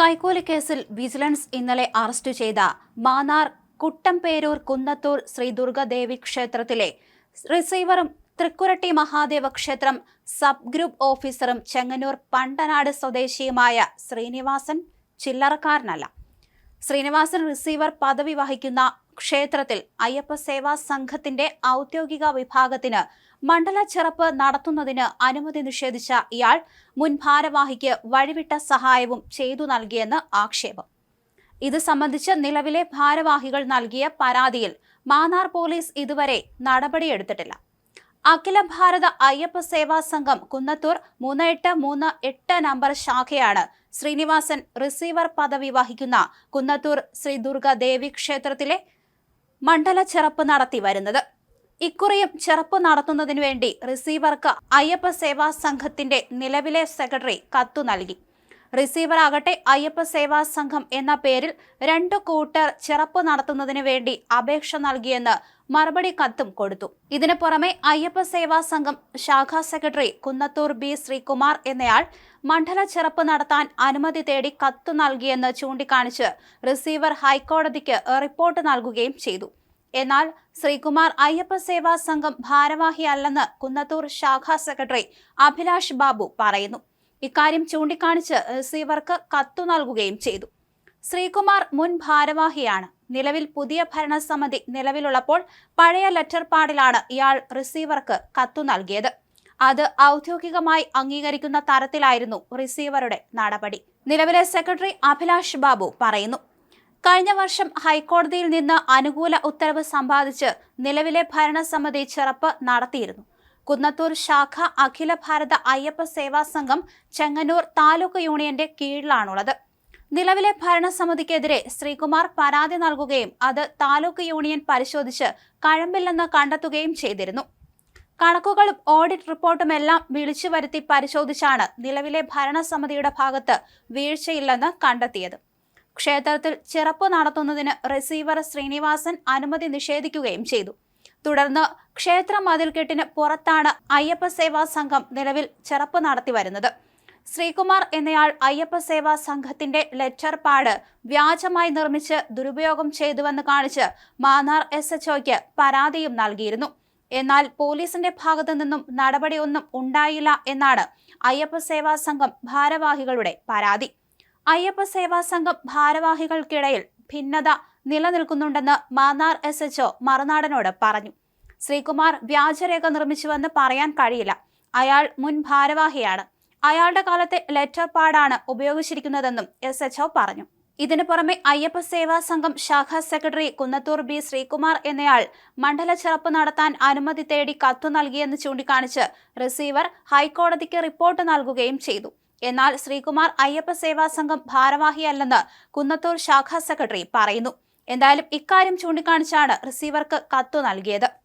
കൈക്കൂലി കേസിൽ വിജിലൻസ് ഇന്നലെ അറസ്റ്റ് ചെയ്ത മാന്നാർ കുട്ടംപേരൂർ കുന്നത്തൂർ ശ്രീ ദുർഗാദേവി ക്ഷേത്രത്തിലെ റിസീവറും തൃക്കുരട്ടി മഹാദേവ ക്ഷേത്രം സബ് ഗ്രൂപ്പ് ഓഫീസറും ചെങ്ങന്നൂർ പണ്ടനാട് സ്വദേശിയുമായ ശ്രീനിവാസൻ ചില്ലറക്കാരനല്ല. ശ്രീനിവാസൻ റിസീവർ പദവി വഹിക്കുന്ന ക്ഷേത്രത്തിൽ അയ്യപ്പ സേവാ സംഘത്തിന്റെ ഔദ്യോഗിക വിഭാഗത്തിന് മണ്ഡല ചെറുപ്പ് നടത്തുന്നതിന് അനുമതി നിഷേധിച്ച ഇയാൾ മുൻ ഭാരവാഹിക്ക് വഴിവിട്ട സഹായവും ചെയ്തു നൽകിയെന്ന് ആക്ഷേപം. ഇത് സംബന്ധിച്ച് നിലവിലെ ഭാരവാഹികൾ നൽകിയ പരാതിയിൽ മാന്നാർ പോലീസ് ഇതുവരെ നടപടിയെടുത്തിട്ടില്ല. അഖില ഭാരത അയ്യപ്പ സേവാ സംഘം കുന്നത്തൂർ മൂന്ന് എട്ട് മൂന്ന് എട്ട് നമ്പർ ശാഖയാണ് ശ്രീനിവാസൻ റിസീവർ പദവി വഹിക്കുന്ന കുന്നത്തൂർ ശ്രീ ദുർഗ ദേവി ക്ഷേത്രത്തിലെ മണ്ഡല ചെറപ്പ് നടത്തി വരുന്നത്. ഇക്കുറിയും ചെറുപ്പ് നടത്തുന്നതിനു വേണ്ടി റിസീവർക്ക് അയ്യപ്പ സേവാ സംഘത്തിന്റെ നിലവിലെ സെക്രട്ടറി കത്തു നൽകി. റിസീവർ ആകട്ടെ അയ്യപ്പ സേവാ സംഘം എന്ന പേരിൽ രണ്ടു കൂട്ടർ ചിറപ്പ് നടത്തുന്നതിന് വേണ്ടി അപേക്ഷ നൽകിയെന്ന് മറുപടി കത്തും കൊടുത്തു. ഇതിനു പുറമെ അയ്യപ്പ സേവാ സംഘം ശാഖാ സെക്രട്ടറി കുന്നത്തൂർ ബി ശ്രീകുമാർ എന്നയാൾ മണ്ഡല ചെറുപ്പ് നടത്താൻ അനുമതി തേടി കത്തു നൽകിയെന്ന് ചൂണ്ടിക്കാണിച്ച് റിസീവർ ഹൈക്കോടതിക്ക് റിപ്പോർട്ട് നൽകുകയും ചെയ്തു. എന്നാൽ ശ്രീകുമാർ അയ്യപ്പ സേവാ സംഘം ഭാരവാഹിയല്ലെന്ന് കുന്നത്തൂർ ശാഖാ സെക്രട്ടറി അഭിലാഷ് ബാബു പറയുന്നു. ഇക്കാര്യം ചൂണ്ടിക്കാണിച്ച് റിസീവർക്ക് കത്തു നൽകുകയും ചെയ്തു. ശ്രീകുമാർ മുൻ ഭാരവാഹിയാണ്. നിലവിൽ പുതിയ ഭരണസമിതി നിലവിലുള്ളപ്പോൾ പഴയ ലെറ്റർ പാഡിലാണ് ഇയാൾ റിസീവർക്ക് കത്തു നൽകിയത്. അത് ഔദ്യോഗികമായി അംഗീകരിക്കുന്ന തരത്തിലായിരുന്നു റിസീവറുടെ നടപടി. നിലവിലെ സെക്രട്ടറി അഭിലാഷ് ബാബു പറയുന്നു കഴിഞ്ഞ വർഷം ഹൈക്കോടതിയിൽ നിന്ന് അനുകൂല ഉത്തരവ് സമ്പാദിച്ച് നിലവിലെ ഭരണസമിതി ചെറുപ്പ് നടത്തിയിരുന്നു. കുന്നത്തൂർ ശാഖ അഖില ഭാരത അയ്യപ്പ സേവാ സംഘം ചെങ്ങന്നൂർ താലൂക്ക് യൂണിയന്റെ കീഴിലാണുള്ളത്. നിലവിലെ ഭരണസമിതിക്കെതിരെ ശ്രീകുമാർ പരാതി നൽകുകയും അത് താലൂക്ക് യൂണിയൻ പരിശോധിച്ച് കഴമ്പില്ലെന്ന് കണ്ടെത്തുകയും ചെയ്തിരുന്നു. കണക്കുകളും ഓഡിറ്റ് റിപ്പോർട്ടും എല്ലാം വിളിച്ചു വരുത്തി പരിശോധിച്ചാണ് നിലവിലെ ഭരണസമിതിയുടെ ഭാഗത്ത് വീഴ്ചയില്ലെന്ന് കണ്ടെത്തിയത്. ക്ഷേത്രത്തിൽ ചിറപ്പ് നടത്തുന്നതിന് റിസീവർ ശ്രീനിവാസൻ അനുമതി നിഷേധിക്കുകയും ചെയ്തു. തുടർന്ന് ക്ഷേത്ര മതിൽക്കെട്ടിന് പുറത്താണ് അയ്യപ്പ സേവാ സംഘം നിലവിൽ ചെറുപ്പ് നടത്തി വരുന്നത്. ശ്രീകുമാർ എന്നയാൾ അയ്യപ്പ സേവാ സംഘത്തിന്റെ ലെറ്റർ പാഡ് വ്യാജമായി നിർമ്മിച്ച് ദുരുപയോഗം ചെയ്തുവെന്ന് കാണിച്ച് മാന്നാർ എസ് എച്ച്ഒയ്ക്ക് പരാതിയും നൽകിയിരുന്നു. എന്നാൽ പോലീസിന്റെ ഭാഗത്തു നിന്നും നടപടിയൊന്നും ഉണ്ടായില്ല എന്നാണ് അയ്യപ്പ സേവാ സംഘം ഭാരവാഹികളുടെ പരാതി. അയ്യപ്പ സേവാ സംഘം ഭാരവാഹികൾക്കിടയിൽ ഭിന്നത നിലനിൽക്കുന്നുണ്ടെന്ന് മാന്നാർ എസ് എച്ച്ഒ മറുനാടനോട് പറഞ്ഞു. ശ്രീകുമാർ വ്യാജരേഖ നിർമ്മിച്ചുവെന്ന് പറയാൻ കഴിയില്ല. അയാൾ മുൻ ഭാരവാഹിയാണ്. അയാളുടെ കാലത്തെ ലെറ്റർ പാഡാണ് ഉപയോഗിച്ചിരിക്കുന്നതെന്നും എസ് എച്ച്ഒ പറഞ്ഞു. ഇതിനു പുറമെ അയ്യപ്പ സേവാ സംഘം ശാഖാ സെക്രട്ടറി കുന്നത്തൂർ ബി ശ്രീകുമാർ എന്നയാൾ മണ്ഡല ചെറുപ്പ് നടത്താൻ അനുമതി തേടി കത്തു നൽകിയെന്ന് ചൂണ്ടിക്കാണിച്ച് റിസീവർ ഹൈക്കോടതിക്ക് റിപ്പോർട്ട് നൽകുകയും ചെയ്തു. എന്നാൽ ശ്രീകുമാർ അയ്യപ്പ സേവാ സംഘം ഭാരവാഹിയല്ലെന്ന് കുന്നത്തൂർ ശാഖാ സെക്രട്ടറി പറയുന്നു. എന്തായാലും ഇക്കാര്യം ചൂണ്ടിക്കാണിച്ചാണ് റിസീവർക്ക് കത്തു നൽകിയത്.